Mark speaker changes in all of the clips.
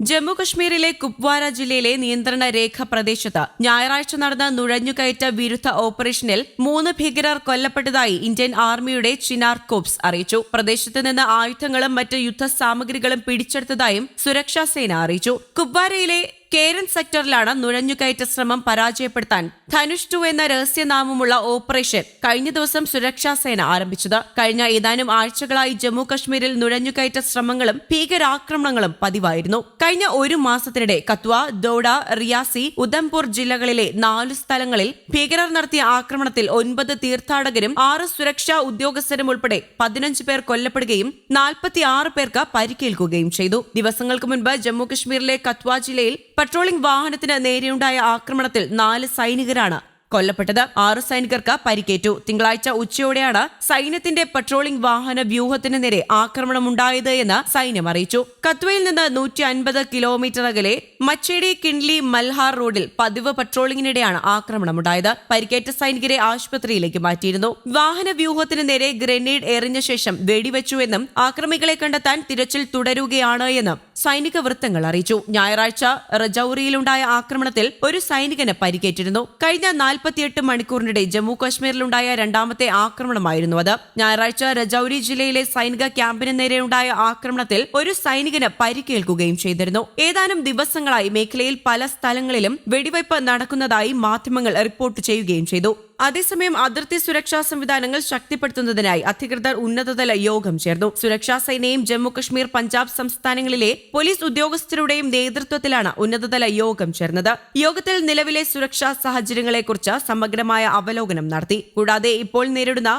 Speaker 1: ജമ്മു കശ്മീരിലെ കുപ്വാര ജില്ലയിലെ നിയന്ത്രണ രേഖ പ്രദേശത്ത് ഞായറാഴ്ച നടന്ന നുഴഞ്ഞുകയറ്റ വിരുദ്ധ ഓപ്പറേഷനിൽ മൂന്ന് ഭീകരർ കൊല്ലപ്പെട്ടതായി ഇന്ത്യൻ ആർമിയുടെ ചിനാർ കോപ്സ് അറിയിച്ചു. പ്രദേശത്ത് നിന്ന് ആയുധങ്ങളും മറ്റ് യുദ്ധ സാമഗ്രികളും പിടിച്ചെടുത്തതായും സുരക്ഷാസേന അറിയിച്ചു. കുപ്വാരയിലെ കേരൻ സെക്ടറിലാണ് നുഴഞ്ഞുകയറ്റ ശ്രമം പരാജയപ്പെടുത്താൻ ധനുഷ് ടു എന്ന രഹസ്യനാമമുള്ള ഓപ്പറേഷൻ കഴിഞ്ഞ ദിവസം സുരക്ഷാ സേന ആരംഭിച്ചത്. കഴിഞ്ഞ ഏതാനും ആഴ്ചകളായി ജമ്മു കശ്മീരിൽ നുഴഞ്ഞുകയറ്റ ശ്രമങ്ങളും ഭീകരാക്രമണങ്ങളും പതിവായിരുന്നു. കഴിഞ്ഞ ഒരു മാസത്തിനിടെ കത്വ ദോഡ റിയാസി ഉധംപൂർ ജില്ലകളിലെ നാലു സ്ഥലങ്ങളിൽ ഭീകരർ നടത്തിയ ആക്രമണത്തിൽ ഒൻപത് തീർത്ഥാടകരും ആറ് സുരക്ഷാ ഉദ്യോഗസ്ഥരും ഉൾപ്പെടെ പതിനഞ്ച് പേർ കൊല്ലപ്പെടുകയും നാൽപ്പത്തിയാറ് പേർക്ക് പരിക്കേൽക്കുകയും ചെയ്തു. ദിവസങ്ങൾക്ക് മുൻപ് ജമ്മു കശ്മീരിലെ കത്വ ജില്ലയിൽ പട്രോളിംഗ് വാഹനത്തിന് നേരെയുണ്ടായ ആക്രമണത്തിൽ നാല് സൈനികരാണ് കൊല്ലപ്പെട്ടത്. ആറ് സൈനികർക്ക് പരിക്കേറ്റു. തിങ്കളാഴ്ച ഉച്ചയോടെയാണ് സൈന്യത്തിന്റെ പട്രോളിംഗ് വാഹന വ്യൂഹത്തിന് നേരെ ആക്രമണമുണ്ടായത് എന്ന് സൈന്യം അറിയിച്ചു. കത്വയിൽ നിന്ന് നൂറ്റി അൻപത് കിലോമീറ്റർ അകലെ മച്ചേടി കിൻലി മൽഹാർ റോഡിൽ പതിവ് പട്രോളിംഗിനിടെയാണ് ആക്രമണമുണ്ടായത്. പരിക്കേറ്റ സൈനികരെ ആശുപത്രിയിലേക്ക് മാറ്റിയിരുന്നു. വാഹന വ്യൂഹത്തിന് നേരെ ഗ്രനേഡ് എറിഞ്ഞ ശേഷം വെടിവെച്ചുവെന്നും ആക്രമികളെ കണ്ടെത്താൻ തിരച്ചിൽ തുടരുകയാണ് എന്നും സൈനിക വൃത്തങ്ങൾ അറിയിച്ചു. ഞായറാഴ്ച റജൌറിയിലുണ്ടായ ആക്രമണത്തിൽ ഒരു സൈനികന് പരിക്കേറ്റിരുന്നു. കഴിഞ്ഞ നാൽപ്പത്തിയെട്ട് മണിക്കൂറിനിടെ ജമ്മു കാശ്മീരിലുണ്ടായ രണ്ടാമത്തെ ആക്രമണമായിരുന്നു അത്. ഞായറാഴ്ച രജൌരി ജില്ലയിലെ സൈനിക ക്യാമ്പിന് നേരെയുണ്ടായ ആക്രമണത്തിൽ ഒരു സൈനികന് പരിക്കേൽക്കുകയും ചെയ്തിരുന്നു. ഏതാനും ദിവസങ്ങളായി മേഖലയിൽ പല സ്ഥലങ്ങളിലും വെടിവയ്പ് നടക്കുന്നതായി മാധ്യമങ്ങൾ റിപ്പോർട്ട് ചെയ്യുകയും ചെയ്തു. അതേസമയം അതിർത്തി സുരക്ഷാ സംവിധാനങ്ങൾ ശക്തിപ്പെടുത്തുന്നതിനായി അധികൃതർ ഉന്നതതല യോഗം ചേർന്നു. സുരക്ഷാ സേനയും ജമ്മുകശ്മീർ പഞ്ചാബ് സംസ്ഥാനങ്ങളിലെ പോലീസ് ഉദ്യോഗസ്ഥരുടെയും നേതൃത്വത്തിലാണ് ഉന്നതതല യോഗം ചേർന്നത്. യോഗത്തിൽ നിലവിലെ സുരക്ഷാ സാഹചര്യങ്ങളെക്കുറിച്ച് സമഗ്രമായ അവലോകനം നടത്തി. കൂടാതെ ഇപ്പോൾ നേരിടുന്ന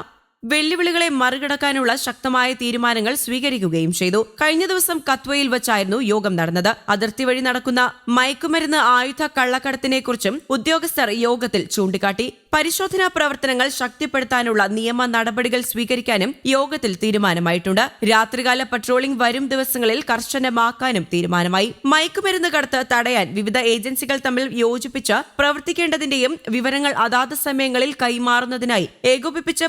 Speaker 1: വെല്ലുവിളികളെ മറികടക്കാനുള്ള ശക്തമായ തീരുമാനങ്ങൾ സ്വീകരിക്കുകയും ചെയ്തു. കഴിഞ്ഞ ദിവസം കത്വയിൽ വച്ചായിരുന്നു യോഗം നടന്നത്. അതിർത്തി വഴി നടക്കുന്ന മയക്കുമരുന്ന് ആയുധ കള്ളക്കടത്തിനെക്കുറിച്ചും ഉദ്യോഗസ്ഥർ യോഗത്തിൽ ചൂണ്ടിക്കാട്ടി. പരിശോധനാ പ്രവർത്തനങ്ങൾ ശക്തിപ്പെടുത്താനുള്ള നിയമ നടപടികൾ സ്വീകരിക്കാനും യോഗത്തിൽ തീരുമാനമായിട്ടുണ്ട്. രാത്രികാല പട്രോളിംഗ് വരും ദിവസങ്ങളിൽ കർശനമാക്കാനും തീരുമാനമായി. മയക്കുമരുന്ന് കടത്ത് തടയാൻ വിവിധ ഏജൻസികൾ തമ്മിൽ യോജിപ്പിച്ച് പ്രവർത്തിക്കേണ്ടതിന്റെയും വിവരങ്ങൾ അതാത് സമയങ്ങളിൽ കൈമാറുന്നതിനായി ഏകോപിപ്പിച്ച്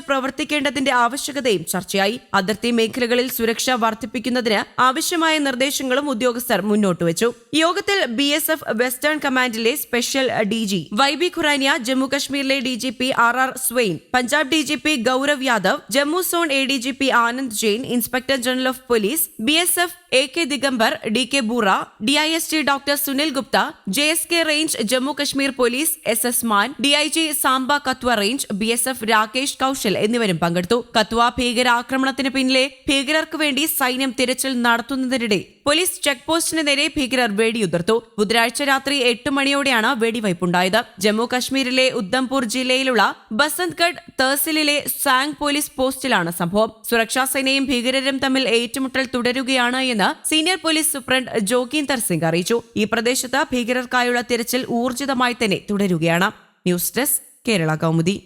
Speaker 1: പ്രവർത്തിക്കേണ്ടതിന്റെ ആവശ്യകതയും ചർച്ചയായി. അതിർത്തി മേഖലകളിൽ സുരക്ഷ വർദ്ധിപ്പിക്കുന്നതിന് ആവശ്യമായ നിർദ്ദേശങ്ങളും ഉദ്യോഗസ്ഥർ മുന്നോട്ട് വെച്ചു. യോഗത്തിൽ B S F western കമാൻഡിലെ special D G Y B Khurania Jammu കശ്മീരിലെ D G P R R Swain Punjab D G P Gaurav Yadav Jammu zone A D G P Anand Jain inspector general of police B S F A K Digambar D K Boora D I S T doctor Sunil Gupta J S K range Jammu Kashmir police S S Mann D I G Samba Kathua range B S F Rakesh Kaushal എന്നിവരും പങ്കെടുത്തു. കത്വ ഭീകരാക്രമണത്തിന് പിന്നിലെ ഭീകരർക്ക് വേണ്ടി സൈന്യം തിരച്ചിൽ നടത്തുന്നതിനിടെ police check പോസ്റ്റിന് നേരെ ഭീകരർ വെടിയുതിർത്തു. ബുധനാഴ്ച രാത്രി എട്ട് മണിയോടെയാണ് വെടിവയ്പുണ്ടായത്. ജമ്മു കശ്മീരിലെ ഉദ്ധംപൂർ ജില്ലയിലുള്ള ബസന്ത്ഗഡ് തഹസിലിലെ സാങ് പോലീസ് പോസ്റ്റിലാണ് സംഭവം. സുരക്ഷാ സേനയും ഭീകരരും തമ്മിൽ ഏറ്റുമുട്ടൽ തുടരുകയാണ് എന്ന് senior police superintendent Joginder Singh അറിയിച്ചു. ഈ പ്രദേശത്ത് ഭീകരർക്കായുള്ള തിരച്ചിൽ ഊർജിതമായി തന്നെ തുടരുകയാണ്. News desk Kerala Kaumudi.